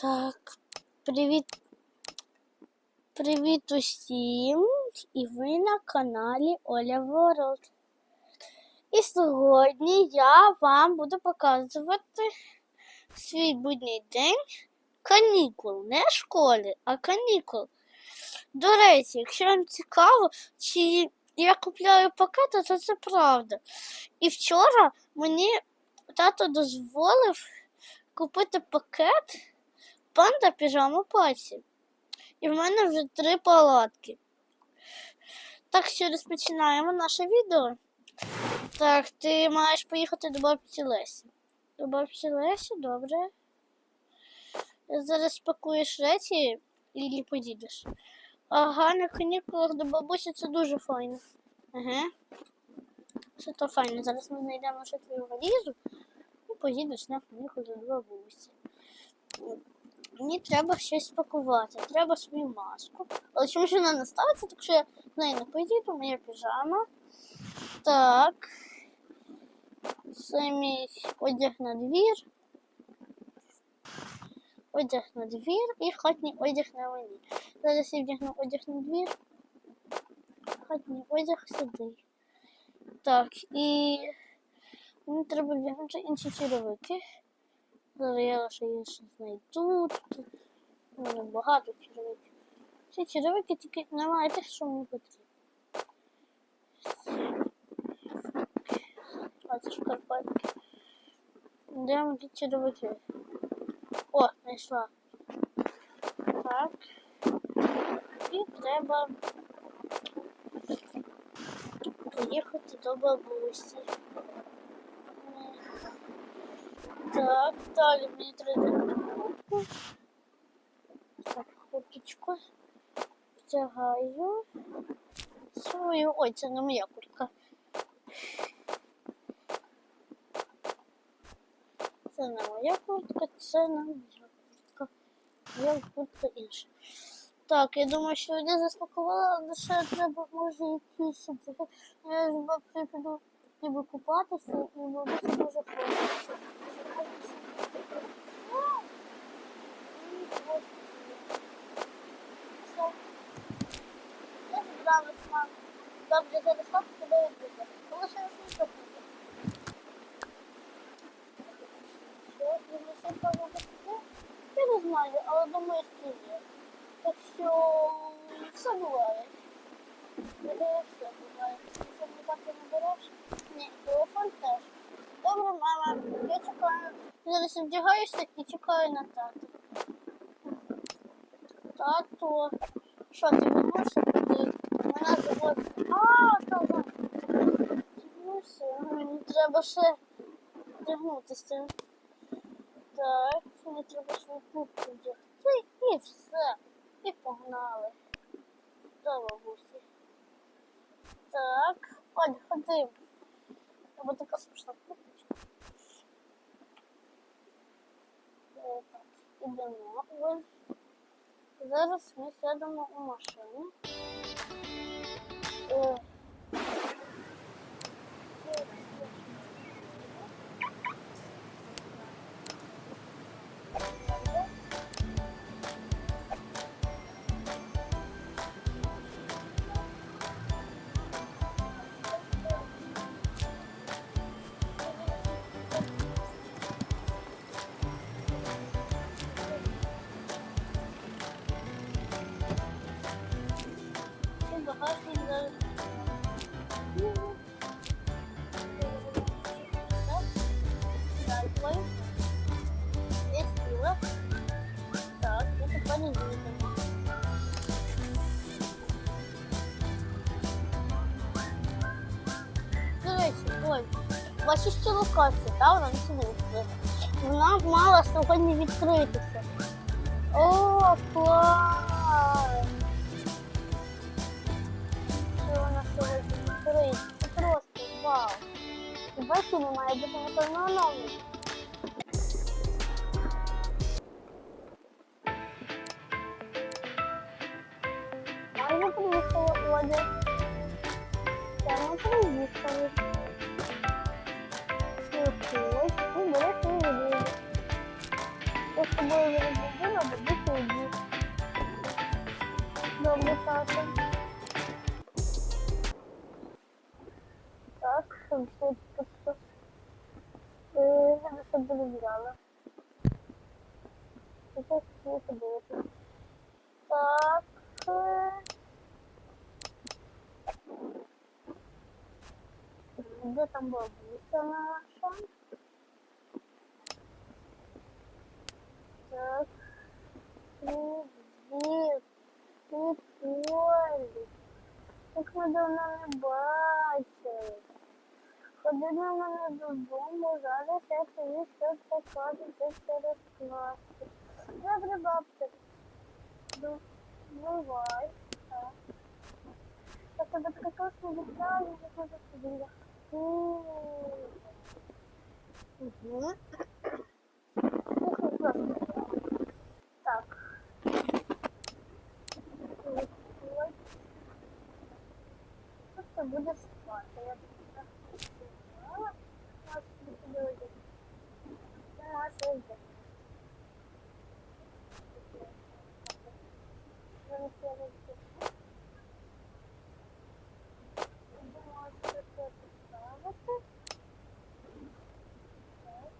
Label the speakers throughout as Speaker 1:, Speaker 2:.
Speaker 1: Так, привіт. Привіт усім! І ви на каналі Оля Ворлд. І сьогодні я вам буду показувати свій будній день канікул. Не школи, а канікул. До речі, якщо вам цікаво, чи я купляю пакети, то це правда. І вчора мені тато дозволив купити пакет панда піжама паці. І в мене вже три палатки. Так що розпочинаємо наше відео. Так, ти маєш поїхати до бабці Лесі. До бабці Лесі, добре. Зараз спакуєш речі і поїдеш. Ага, на канікулах до бабусі це дуже файно. Ага. Це то файно. Зараз ми знайдемо ще твою валізу і поїдеш на канікули до бабусі. Мені треба щось пакувати. Треба свою маску. Але чомусь вона не ставиться, так що я з нею не поїду, моя піжама. Так. Це мій одяг на двір. Одяг на двір і хатній одяг на мені. Зараз я вдягну одяг на двір. Хатній одяг сюди. Так, і мені треба вдягнути інші черевики. Зараз я лише їх ще знайду. Багато черевиків. Ці черевики тільки немає тих, що мені потрібно. А це шкарпетки. Де мої черевики? О, знайшла. Так. І треба поїхати до бабусі. Так, далі мені треба куртку. Так, курточку. Втягаю. Свою. Ой, це не моя куртка. Це не моя куртка, це не моя куртка. Моя куртка інша. Так, я думаю, що я заспакувала, але ще треба, може, якісь. Я з бабцею піду ніби купатися, і бабуся дуже хоче. Я зібрала з мамою. Добре, зараз так тебе відбуде. Коли ще не слухати. Що, і того буде? Я не знаю, але думаю, що є. Так що все буває. Видає, все буває. Якщо не так не береш, ні, телефон теж. Добре, мама, я чекаю. Зараз вдягаюся і чекаю на тату. Тато. Що ти не? Треба ще вдягнутися. Так, мені треба свою куртку вдягти. І все. І погнали. До бабусі. Так, Оль, ходи. Або така смішна курточка. Так, Ідемо. Зараз ми сядемо у машину. Е, ваші ще локації, так, вона не сюди відкрита. Вона мала сьогодні відкритися. О, клас! Що вона сьогодні відкриється? Це просто вау! Ввечері має бути напевно оновлення. Майже приїхала Оля. Прямо приїхали. Ось, ну, береш свою. Я з тобою. Добре, тато. Так, все просто. Я розгляла. Сейчас не подивитися. Так. е. Де там бабуся наша? Так. Привіт. Привіт, Олі. Як ми давно не бачили. Ходи до мене додому, зараз я тобі все покажу, ти все розкласти. Добре, бабця. Бувай. Так. Я тебе прекрасно вітаю, я тебе собі. Угу. Так. Просто буде спати. Я так сказала. Ось сюди ось. Це наша йде. Зараз я розберу. Думаю, що це поставити. Так.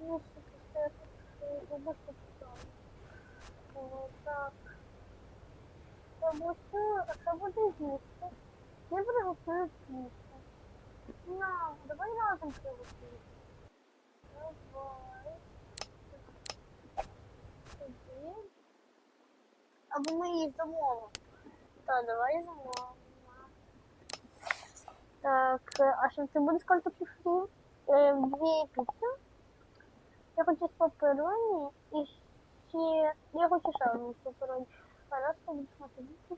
Speaker 1: Ну, що це тут бабуся. О, так. А що буде їсти? Я приготую пісню. На, давай разом приготуємо. Давай. Сюди. Або ми її замовимо. Так, давай замовимо. Так, а що це буде картоплі фрі? Е, Дві піци. Я хочу з папероні і ще... Я хочу ще одну папероні. Раз це буде смотрити.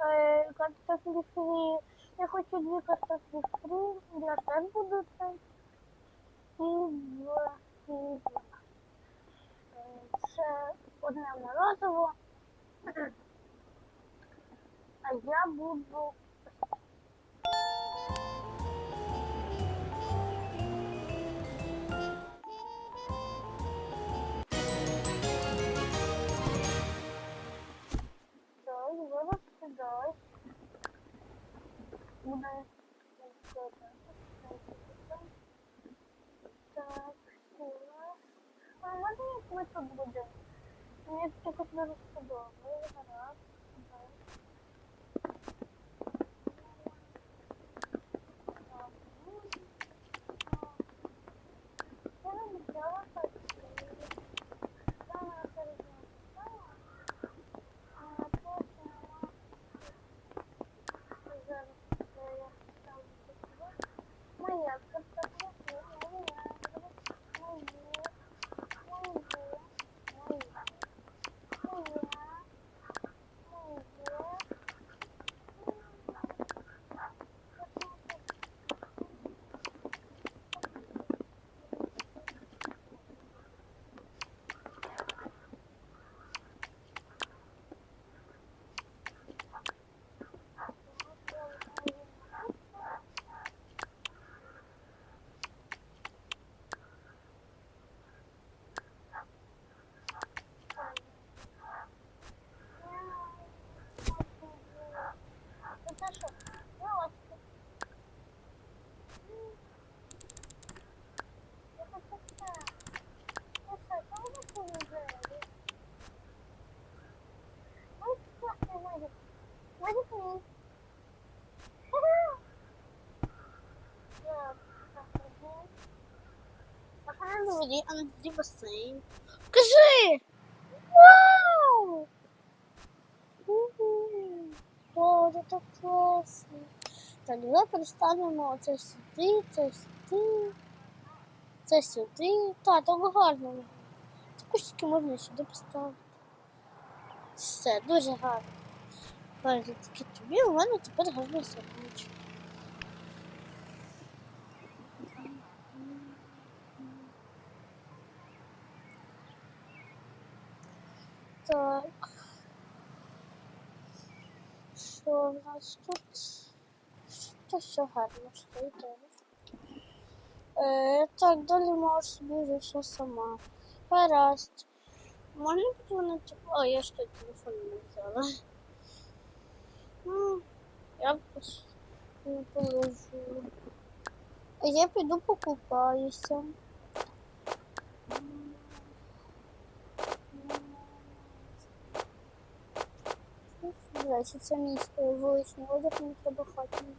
Speaker 1: Е, Картоплі фрі. Я хочу дві картоплі фрі. Для теж буду це. І два піци. Це одне морозиво. А я буду Буде Так, сіла. А можна як ми тут будемо? Мені тут якось не розподобає. Дворі, а на дворі басейн. Кажи! Вау! Мгм. О, це так класно. Так, давай переставимо це сюди, це сюди, це сюди. Так, так гарно. Ці кущики можна сюди поставити. Все, дуже гарно. Такі тобі у мене тепер гарний сердечко. Так. Що в нас тут? то все гарно, що добре. Е, так, далі можеш собі вже сама. Гаразд. Можна подзвонити? О, я ж тут телефон не взяла. Ну, я не положу. Я піду покупаюся. До речі, це мій вуличний одяг, мені треба хатній.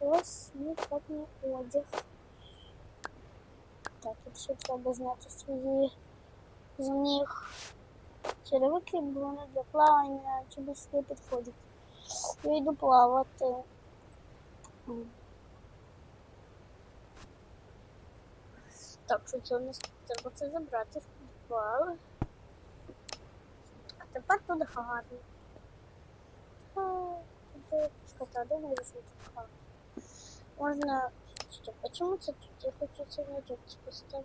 Speaker 1: Ось мій хатній одяг. Так, тут ще треба зняти свої з них черевики, бо для плавання чи не підходять. Я йду плавати. Так, що це у нас треба це забрати з підвалу. А тепер тут гарно. Не така. Можна. Стоп, а чому це тут? Я хочу це не тут тут взагалі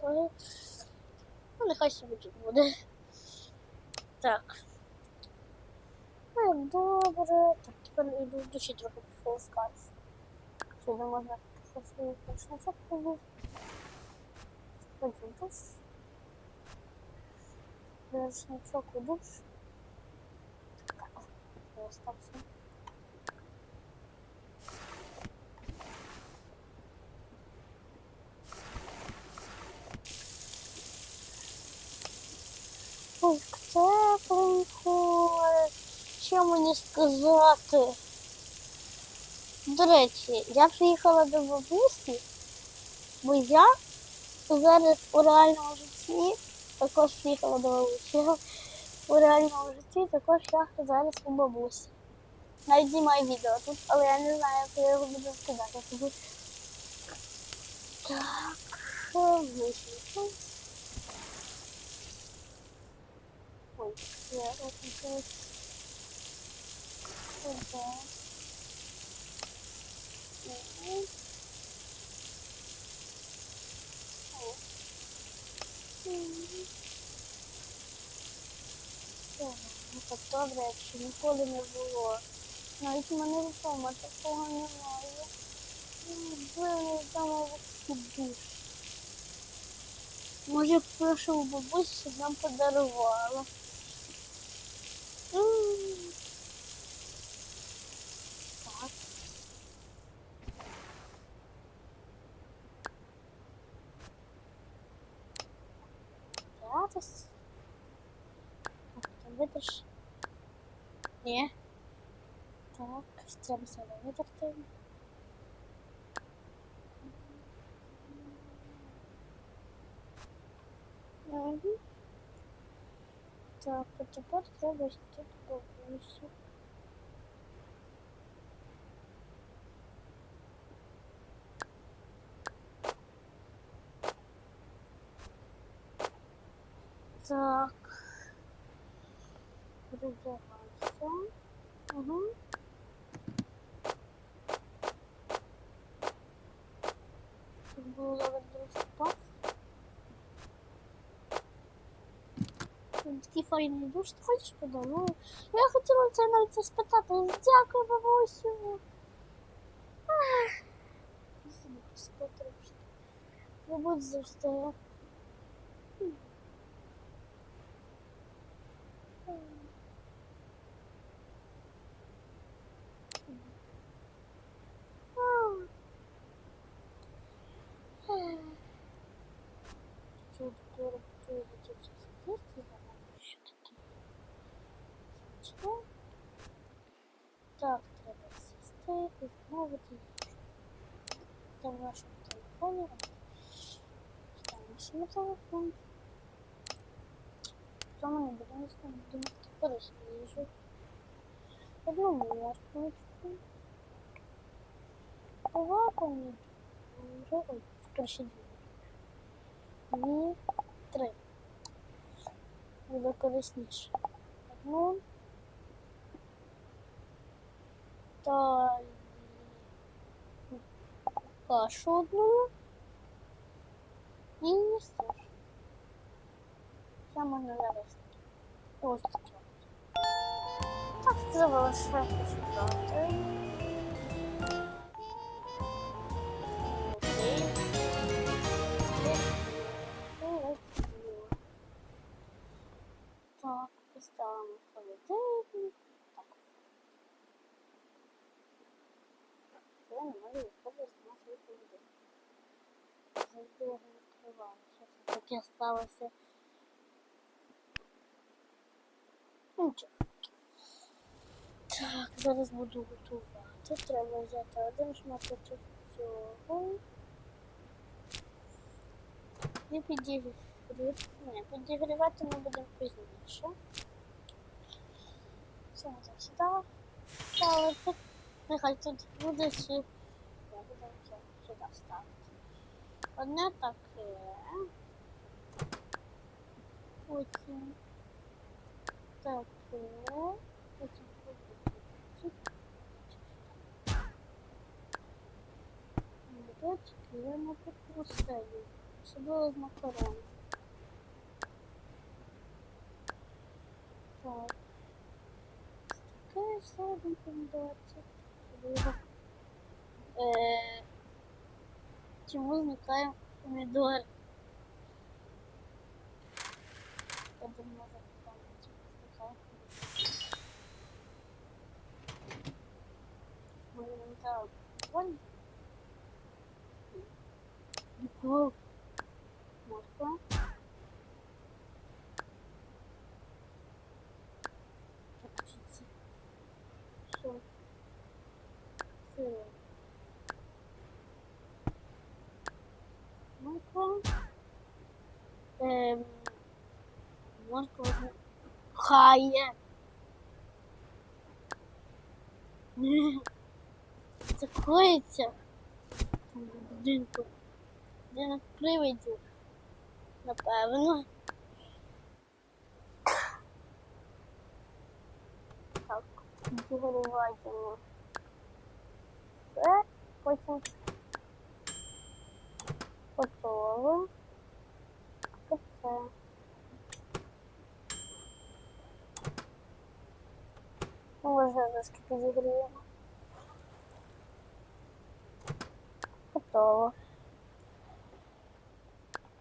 Speaker 1: трохи. Ну, нехай собі тут буде. Так. Ну, добре. Так, тепер йду в душі трохи пополоскатися. Сюди можна свою рушничок побути. Ходжу в душ. Рушничок у душ. Так все. Ой, тепленько. Що мені сказати? До речі, я приїхала до бабусі, бо я зараз у реальному житті також приїхала до бабусі. У реальному житті також я зараз у бабусі. Навіть знімаю відео тут, але я не знаю, як я його буду скидати. Тому... Так, вийшло. Ой, я отключилась. Мгм. О. Мгм. О, Ну так якщо ніколи не було. Навіть мене вдома такого немає. Були вдома в душ. Може, прошу бабусі, нам подарувала. М. Так. Зараз. Так, ти видиш? Ні. Треба себе видерти. Мгм. Так, а тепер треба йти до бабусі. Так. Передягайся. Угу. Дуже пах. Тут Такий файний душ, ти хочеш подарую? Я хотіла це навіть це спитати. Дякую, бабусю. Ах. Ви будете завжди. М. М. Ах. Ах. Тут скоро чую, тут сейчас есть Що таке? Що? Так, треба сісти і змовити їжу. Там в нашому телефоні. Ставимося на телефон. Що ми не будемо думати корисну їжу. Одну морквочку. Два помідори. Ой, краще дві. Дві, три. Буде корисніше. Одну. Далі. Кашу одну. І не сир. Ще можна нарізати. Ось таке. Так, Треба лише почекати. Так, поставимо холодильник. Так. Я не можу відкрити на свій холодильник. Це таке сталося? Нічого. Так, зараз буду готувати. Треба взяти один шматочок цього. І підігріти. Ні, підігрівати ми будемо пізніше. Все, це сюди. Але нехай тут буде ще. Я буду сюди ставити. Одне таке. Потім таке. Потім Молодочки, я не пропустаю. Особливо з макароном. Так. Таке ще один помідорчик. Особливо. Е, чому зникає помідор? Я думаю, запитання, чому зникає помідор. Може, він взяв вон? Морква. Морква. Так, чи це? Що? Сироп. Морква. Ем, морква зна- Хає. Це коїться. Будинку. Будинок привидів. Напевно. Так, підігріваємо. Це, потім трошки підігріємо. Готово.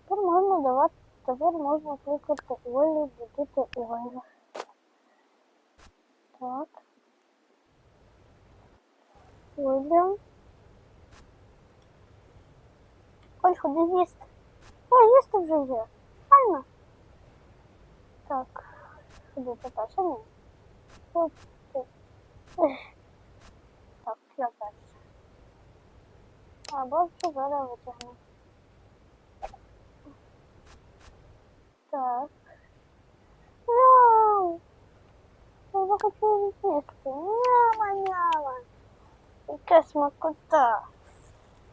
Speaker 1: Тепер можна давати, тепер можна кликати Олі, будити Олю. Так. Оля. Оль, ходи їсти. Ой, їсти вже є. Файно. Так. Ходи, Наташа, ні. Тут, тут. Ех. Так, я перша. А бабцю зараз витягну. Так. Вау! Я захотіла їсти. Няма, няма. Яка смакота.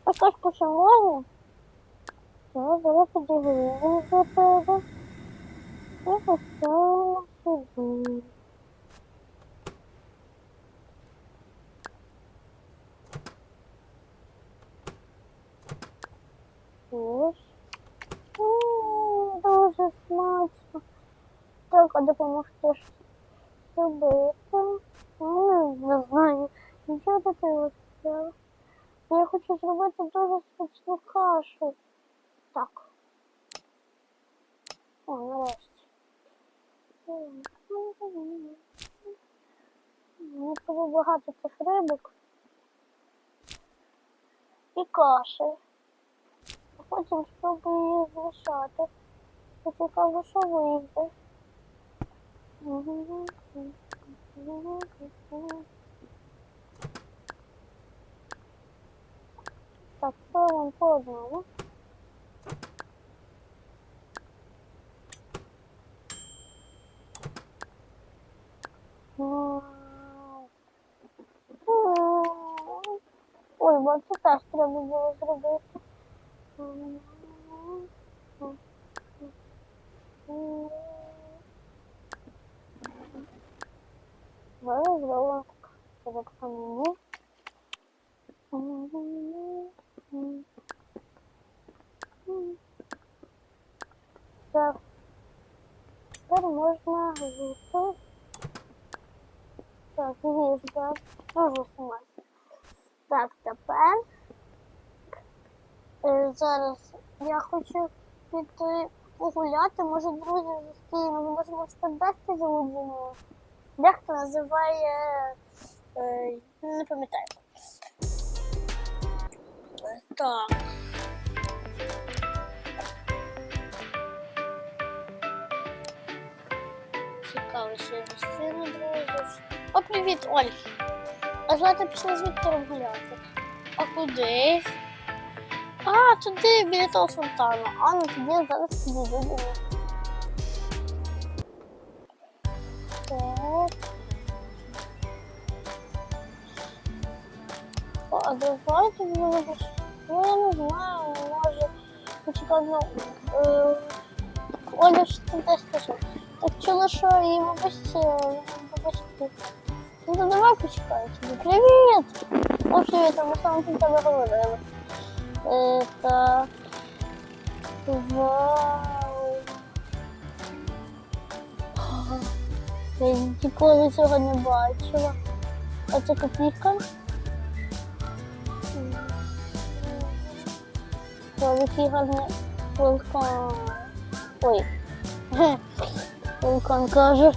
Speaker 1: А кашку ще можна? Ну, зараз підігрію за тебе. Я поставила сюди. Ось. М, Дуже смачно. А допомогти зробити? Ну, не знаю. Такого сказала. Я хочу зробити дуже смачну кашу. Так. О, нарешті. Мені було багато цих рибок. І каші. Потім спробую її змішати. Цікаво, що вийде. Так, пробуємо по одному. Ой, бо це теж треба було зробити. Зараз зробимо так. Це так само. Так. Тепер можна вийти. Так, я можу знімати. Так, тепер е, зараз я хочу піти погуляти, може друзі зустрінемо, ми в стендесті залудимо. Дехто називає, е, не пам'ятаю. Е, Так. Цікаво, що я зустріну друзів. О, привіт, Оль. А звати пішла з Віктором гуляти. А куди? А, туди, біля того фонтану. А, ну тоді я зараз підійду до них. Так. О, а давайте будемо. Ну, я не знаю, може. Почекай, ну. Е, Оля ж ти теж скажи. Так чула, що їй бабусь, бабусь. Ну то давай почекай. тобі. Привіт! О, привіт, а ми саме про тебе говорили. Так. Вау. Я ніколи цього не бачила. А це копійка? Який гарний вулкан. Ой. Вулкан каже.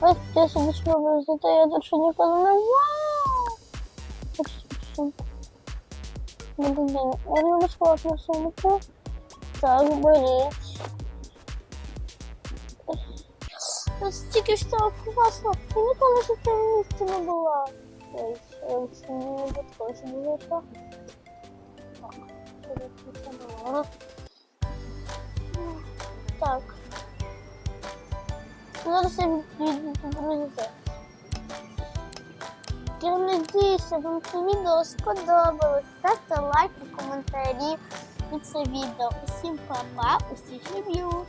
Speaker 1: Ось я собі спробую зайти, я тут ніколи не вау! Так що Блін, можна безплатно сумку. Так, беріть. Ось тільки що класно. Я ніколи ще в цьому місці не була. Ой, це не сюди зайшла. Так, переписано. Так. Зараз я до друзів. Я надіюся, вам це відео сподобалось. Ставте лайки, коментарі під це відео. Усім па-па, усіх люблю.